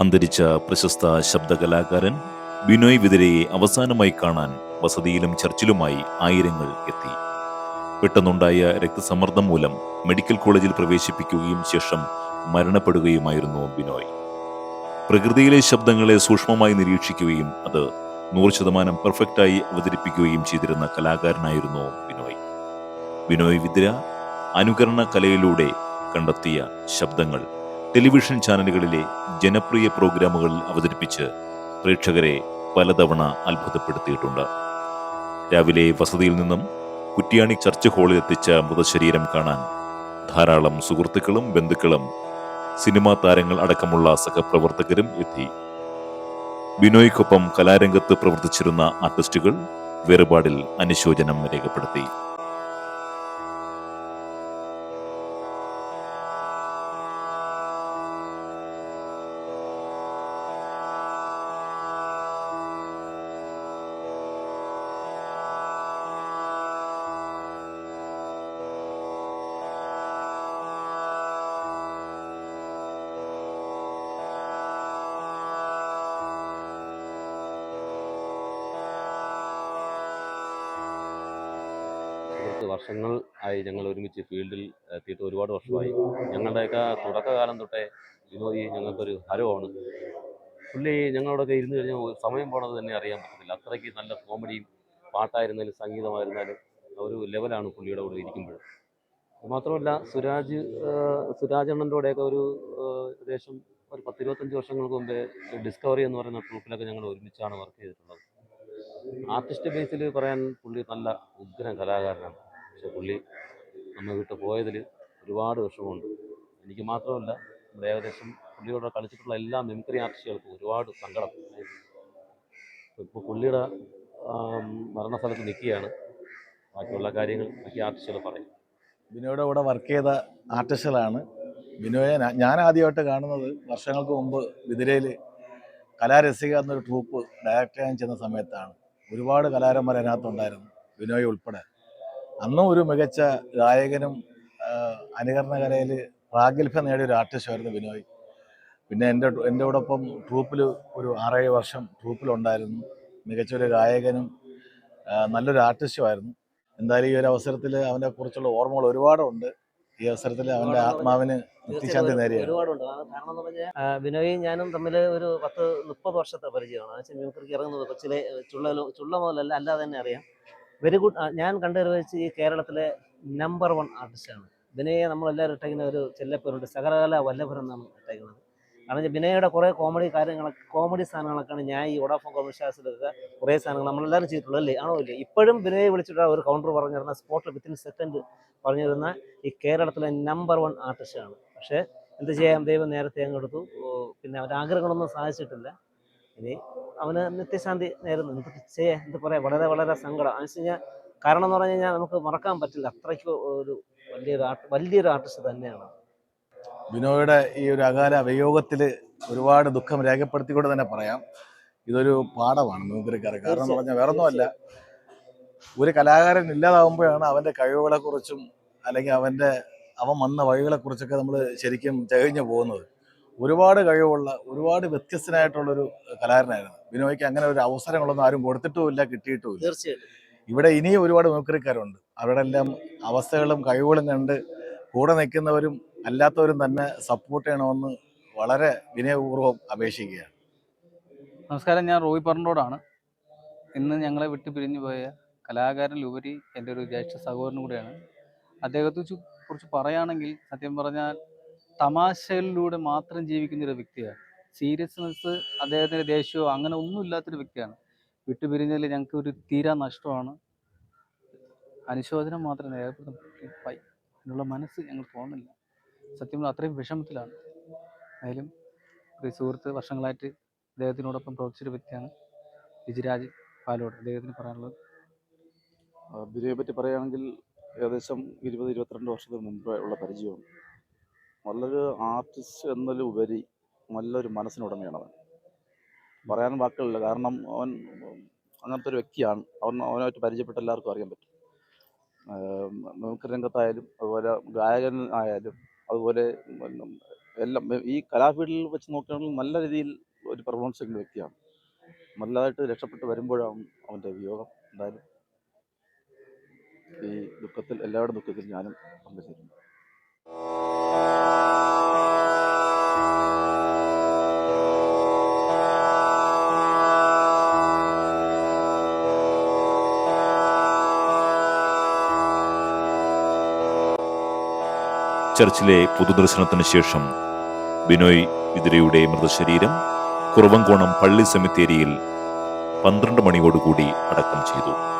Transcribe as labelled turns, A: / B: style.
A: അന്തരിച്ച പ്രശസ്ത ശബ്ദകലാകാരൻ ബിനോയ് വിതിരയെ അവസാനമായി കാണാൻ വസതിയിലും ചർച്ചിലുമായി ആയിരങ്ങൾ എത്തി. പെട്ടെന്നുണ്ടായ രക്തസമ്മർദ്ദം മൂലം മെഡിക്കൽ കോളേജിൽ പ്രവേശിപ്പിക്കുകയും ശേഷം മരണപ്പെടുകയുമായിരുന്നു ബിനോയ്. പ്രകൃതിയിലെ ശബ്ദങ്ങളെ സൂക്ഷ്മമായി നിരീക്ഷിക്കുകയും അത് നൂറ് ശതമാനം പെർഫെക്റ്റായി അവതരിപ്പിക്കുകയും ചെയ്തിരുന്ന കലാകാരനായിരുന്നു ബിനോയ്. ബിനോയ് വിദ്ര അനുകരണ കലയിലൂടെ കണ്ടെത്തിയ ശബ്ദങ്ങൾ ടെലിവിഷൻ ചാനലുകളിലെ ജനപ്രിയ പ്രോഗ്രാമുകൾ അവതരിപ്പിച്ച് പ്രേക്ഷകരെ പലതവണ അത്ഭുതപ്പെടുത്തിയിട്ടുണ്ട്. രാവിലെ വസതിയിൽ നിന്നും കുറ്റിയാണി ചർച്ച് ഹാളിൽ എത്തിച്ച മൃതശരീരം കാണാൻ ധാരാളം സുഹൃത്തുക്കളും ബന്ധുക്കളും സിനിമാ താരങ്ങൾ അടക്കമുള്ള സഹപ്രവർത്തകരും എത്തി. ബിനോയ്ക്കൊപ്പം കലാരംഗത്ത് പ്രവർത്തിച്ചിരുന്ന ആർട്ടിസ്റ്റുകൾ വേറുപാടിൽ അനുശോചനം രേഖപ്പെടുത്തി.
B: വർഷങ്ങൾ ആയി ഞങ്ങൾ ഒരുമിച്ച് ഫീൽഡിൽ എത്തിയിട്ട് ഒരുപാട് വർഷമായി. ഞങ്ങളുടെയൊക്കെ തുടക്കകാലം തൊട്ടേ വിനോദി ഞങ്ങൾക്കൊരു ഹരമാണ് പുള്ളി ഞങ്ങളോടൊക്കെ ഇരുന്ന് കഴിഞ്ഞാൽ സമയം പോണത് തന്നെ അറിയാൻ പറ്റത്തില്ല. അത്രയ്ക്ക് നല്ല കോമഡിയും പാട്ടായിരുന്നാലും സംഗീതമായിരുന്നാലും ഒരു ലെവലാണ് പുള്ളിയുടെ കൂടെ ഇരിക്കുമ്പോൾ. മാത്രമല്ല സുരാജ് സുരാജണ്ണന്റെ കൂടെയൊക്കെ ഒരു ഏകദേശം ഒരു പത്തിരുപത്തഞ്ച് വർഷങ്ങൾക്ക് മുമ്പേ ഡിസ്കവറി എന്ന് പറയുന്ന ട്രൂപ്പിലൊക്കെ ഞങ്ങൾ ഒരുമിച്ചാണ് വർക്ക് ചെയ്തിട്ടുള്ളത്. ആർട്ടിസ്റ്റ് ബേസിൽ പറയാൻ പുള്ളി നല്ല ഉഗ്രൻ കലാകാരനാണ്. പക്ഷെ പുള്ളി നമ്മൾ വിട്ട് പോയതിൽ ഒരുപാട് വിഷമമുണ്ട്. എനിക്ക് മാത്രമല്ല നമ്മുടെ ഏകദേശം പുള്ളിയോട് കളിച്ചിട്ടുള്ള എല്ലാ മെമിക്രി ആർട്ടിസ്റ്റുകൾക്കും ഒരുപാട് സങ്കടം. ഇപ്പോൾ പുള്ളിയുടെ മരണ മരണസ്ഥലത്ത് നിൽക്കുകയാണ്. ബാക്കിയുള്ള കാര്യങ്ങൾ ബാക്കി ആർട്ടിസ്റ്റുകൾ പറയും.
C: ബിനോയുടെ കൂടെ വർക്ക് ചെയ്ത ആർട്ടിസ്റ്റുകളാണ്. ബിനോയെ ഞാൻ ആദ്യമായിട്ട് കാണുന്നത് വർഷങ്ങൾക്ക് മുമ്പ് വിതിരയിൽ കലാരസിക എന്നൊരു ട്രൂപ്പ് ഡയറക്റ്റ് ചെയ്യാൻ ചെന്ന സമയത്താണ്. ഒരുപാട് കലാകാരന്മാർ അതിനകത്തുണ്ടായിരുന്നു ബിനോയ് ഉൾപ്പെടെ. അന്നും ഒരു മികച്ച ഗായകനും അനുകരണ കലയിൽ പ്രാഗൽഭ്യം നേടിയ ഒരു ആർട്ടിസ്റ്റായിരുന്നു ബിനോയ്. പിന്നെ എന്റെ എന്റെ കൂടൊപ്പം ട്രൂപ്പിൽ ഒരു ആറേഴ് വർഷം ട്രൂപ്പിലുണ്ടായിരുന്നു. മികച്ച ഒരു ഗായകനും നല്ലൊരു ആർട്ടിസ്റ്റുമായിരുന്നു എന്തായാലും ഈ ഒരു അവസരത്തിൽ അവനെ കുറിച്ചുള്ള ഓർമ്മകൾ ഒരുപാടുണ്ട്. ഈ അവസരത്തിൽ അവന്റെ ആത്മാവിന് നിത്യശാന്തി നേരിയ
D: ഒരുപാടുണ്ട്. കാരണം എന്ന് പറഞ്ഞാൽ ആ, ബിനോയും ഞാനും തമ്മിൽ ഒരു പത്ത് മുപ്പത് വർഷത്തെ പരിചയമാണ്. ഇറങ്ങുന്നത് കൊച്ചിലെ ചുള്ള ചുള്ള മുതലല്ല അല്ലാതെ തന്നെ അറിയാം. Very good. ഞാൻ കണ്ടു വെച്ച് ഈ കേരളത്തിലെ നമ്പർ വൺ ആർട്ടിസ്റ്റാണ്. ബിനയെ നമ്മളെല്ലാവരും ഇട്ടേക്കുന്ന ഒരു ചെല്ലപ്പേരുണ്ട്. സകലകല വല്ലഭരം എന്നാണ് ഇട്ടേക്കുന്നത്. കാരണം ബിനയുടെ കുറേ കോമഡി കാര്യങ്ങളൊക്കെ കോമഡി സാധനങ്ങളൊക്കെയാണ് ഞാൻ ഈ വോഡാഫോൺ കോമിഷാസിലൊക്കെ കുറേ സാധനങ്ങൾ നമ്മളെല്ലാവരും ചെയ്തിട്ടുള്ളത് അല്ലേ? ആണോ ഇല്ലേ? ഇപ്പോഴും ബിനയെ വിളിച്ചിട്ടുള്ള ഒരു കൗണ്ടർ പറഞ്ഞിരുന്ന സ്പോട്ടിൽ വിത്തിൻ സെക്കൻഡ് പറഞ്ഞിരുന്ന ഈ കേരളത്തിലെ നമ്പർ വൺ ആർട്ടിസ്റ്റാണ് പക്ഷേ എന്ത് ചെയ്യാം? ദൈവം നേരത്തെ അങ്ങ് എടുത്തു. പിന്നെ അവരാഗ്രഹങ്ങളൊന്നും സാധിച്ചിട്ടില്ല. ഇനി അവന് നിത്യശാന്തി നേരുന്നു. നമുക്ക് ചെയ്യാ എന്ത് പറയാ വളരെ വളരെ സങ്കടം. എന്ന് വെച്ച് കഴിഞ്ഞാൽ കാരണം എന്ന് പറഞ്ഞു കഴിഞ്ഞാൽ നമുക്ക് മറക്കാൻ പറ്റില്ല. അത്രയ്ക്ക് ഒരു വലിയൊരു ആർട്ട് വലിയൊരു ആർട്ടിസ്റ്റ് തന്നെയാണ്.
C: ബിനോയുടെ ഈ ഒരു അകാല വിയോഗത്തിൽ ഒരുപാട് ദുഃഖം രേഖപ്പെടുത്തിക്കൊണ്ട് തന്നെ പറയാം. ഇതൊരു പാഠമാണ് മിമിക്രിക്കാർക്ക് കാരണം എന്ന് പറഞ്ഞാൽ വേറെ ഒന്നുമല്ല ഒരു കലാകാരൻ ഇല്ലാതാവുമ്പോഴാണ് അവന്റെ കഴിവുകളെക്കുറിച്ചും അല്ലെങ്കിൽ അവന്റെ അവൻ വന്ന വഴികളെക്കുറിച്ചൊക്കെ നമ്മൾ ശരിക്കും തികഞ്ഞു പോകുന്നത്. ഒരുപാട് കഴിവുള്ള ഒരുപാട് വ്യത്യസ്തനായിട്ടുള്ളൊരു കലാകാരനായിരുന്നു. ബിനോയ്ക്ക് അങ്ങനെ ഒരു അവസരങ്ങളൊന്നും ആരും കൊടുത്തിട്ടുമില്ല കിട്ടിയിട്ടുമില്ല.
D: തീർച്ചയായിട്ടും.
C: ഇവിടെ ഇനിയും ഒരുപാട് മിമിക്രിക്കാരുണ്ട്. അവരുടെ എല്ലാം അവസ്ഥകളും കഴിവുകളും കണ്ട് കൂടെ നിൽക്കുന്നവരും അല്ലാത്തവരും തന്നെ സപ്പോർട്ട് ചെയ്യണമെന്ന് വളരെ വിനയപൂർവം അപേക്ഷിക്കുകയാണ്.
E: നമസ്കാരം ഞാൻ റോയി പറഞ്ഞോടാണ് ഇന്ന് ഞങ്ങളെ വിട്ടു പിരിഞ്ഞു പോയ കലാകാരനിലുപരി എന്റെ ഒരു ജ്യേഷ്ഠ സഹോദരനും കൂടെയാണ്. അദ്ദേഹത്തെ കുറിച്ച് പറയുകയാണെങ്കിൽ സത്യം പറഞ്ഞാൽ തമാശയിലൂടെ മാത്രം ജീവിക്കുന്ന ഒരു വ്യക്തിയാണ്. സീരിയസ്നെസ് അദ്ദേഹത്തിന്റെ ദേഷ്യമോ അങ്ങനെ ഒന്നും ഇല്ലാത്തൊരു വ്യക്തിയാണ്. വിട്ടുപിരിഞ്ഞതിൽ ഞങ്ങൾക്ക് ഒരു തീരാ നഷ്ടമാണ്. അനുശോചനം മാത്രം രേഖപ്പെടുത്താൻ അതിനുള്ള മനസ്സ് ഞങ്ങൾ തോന്നില്ല സത്യം പറഞ്ഞാൽ അത്രയും വിഷമത്തിലാണ്. ആയാലും ഒരു സുഹൃത്ത് വർഷങ്ങളായിട്ട് അദ്ദേഹത്തിനോടൊപ്പം പ്രവർത്തിച്ചൊരു വ്യക്തിയാണ് വിജിരാജ് പാലോട്. അദ്ദേഹത്തിന് പറയാനുള്ളത്?
F: ബിരിയെ പറ്റി പറയുകയാണെങ്കിൽ ഏകദേശം ഇരുപത് ഇരുപത്തിരണ്ട് വർഷത്തിന് മുമ്പേ ഉള്ള പരിചയമാണ്. നല്ലൊരു ആർട്ടിസ്റ്റ് എന്നതിലുപരി നല്ലൊരു മനസ്സിനുടമയാണ് അവൻ പറയാൻ വാക്കുകളില്ല. കാരണം അവൻ അങ്ങനത്തെ ഒരു വ്യക്തിയാണ്. അവൻ അവനായിട്ട് പരിചയപ്പെട്ട എല്ലാവർക്കും അറിയാൻ പറ്റും. നമുക്ക് രംഗത്തായാലും അതുപോലെ ഗായകൻ ആയാലും അതുപോലെ എല്ലാം ഈ കലാഫീൽഡിൽ വെച്ച് നോക്കുകയാണെങ്കിൽ നല്ല രീതിയിൽ ഒരു പെർഫോമൻസ് ചെയ്യുന്ന വ്യക്തിയാണ്. നല്ലതായിട്ട് രക്ഷപ്പെട്ട് വരുമ്പോഴാണ് അവന്റെ വിയോഗം എന്തായാലും ഈ ദുഃഖത്തിൽ എല്ലാവരുടെ ദുഃഖത്തിൽ ഞാനും പങ്കുചേരുന്നു.
A: ചർച്ചിലെ പൊതുദർശനത്തിന് ശേഷം ബിനോയ് ഇതിരയുടെ മൃതശരീരം കുറവങ്കോണം പള്ളി സെമിത്തേരിയിൽ പന്ത്രണ്ട് മണിയോടുകൂടി അടക്കം ചെയ്തു.